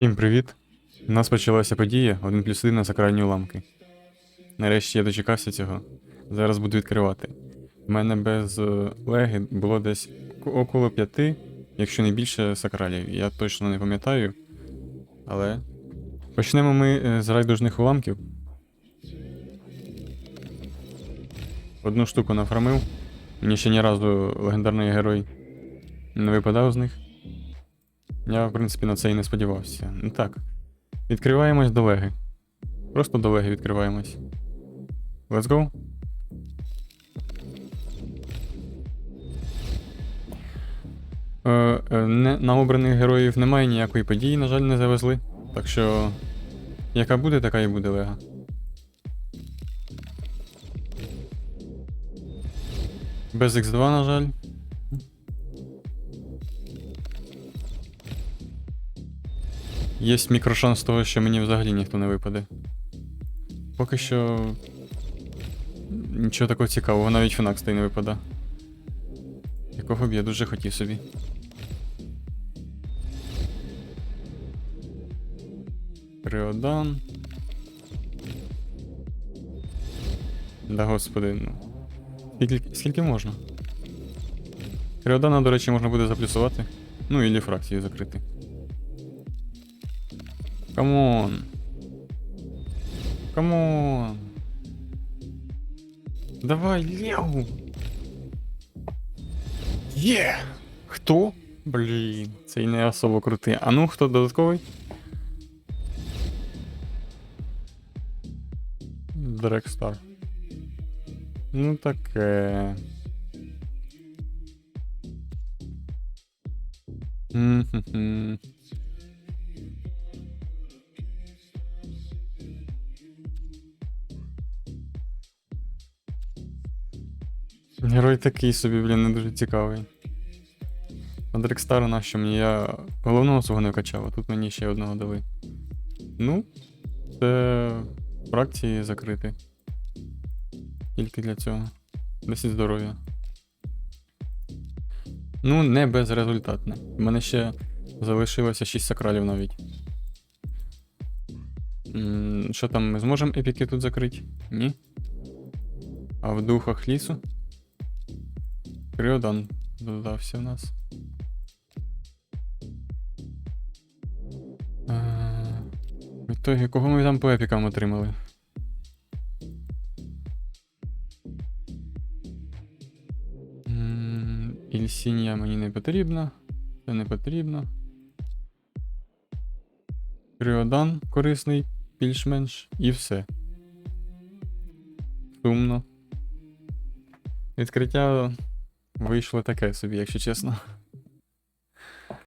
Всім привіт! У нас почалася подія 1 плюс 1 на сакральні уламки. Нарешті я дочекався цього. Зараз буду відкривати. У мене без е, леги було десь около п'яти, якщо не більше сакралів. Я точно не пам'ятаю. Але. Почнемо ми е, з райдужних уламків. Одну штуку нафармив. Мені ще ні разу легендарний герой не випадав з них. Я, в принципі, на це і не сподівався. Ну так. Відкриваємось до леги. Просто до леги відкриваємось. Let's go. Е, е, не, на обраних героїв немає ніякої події, на жаль, не завезли. Так що. Яка буде, така і буде лега. Без X2, на жаль. Є мікрошанс того, що мені взагалі ніхто не випаде. Поки що. Нічого такого цікавого, навіть Фенакс та не випаде. Якого б я дуже хотів собі. Криодан. Да господи, ну. Скільки, скільки можна? Криодана, до речі, можна буде заплюсувати. Ну, і фракцію закрити. Камон. Камон. Давай, Лео. Є! Хто? Блін, цей не особо крутий. А ну, хто додатковий? Дрекстар. Ну таке. М-хм-хм. Герой такий собі, блін, не дуже цікавий. А Дрекстара нащо мені? Я головного свого не вкачав, а тут мені ще одного дали. Ну, це фракції закрити. Тільки для цього. 10 здоров'я. Ну, не безрезультатне. У мене ще залишилося 6 сакралів навіть. Що там, ми зможемо епіки тут закрити? Ні. А в духах лісу? Кріодан додався в нас. Е, В кого ми там по епікам отримали? Ільсінія мені не потрібна. Це не потрібно. Кріодан корисний, більш-менш, і все. Сумно. Відкриття вийшло таке собі, якщо чесно.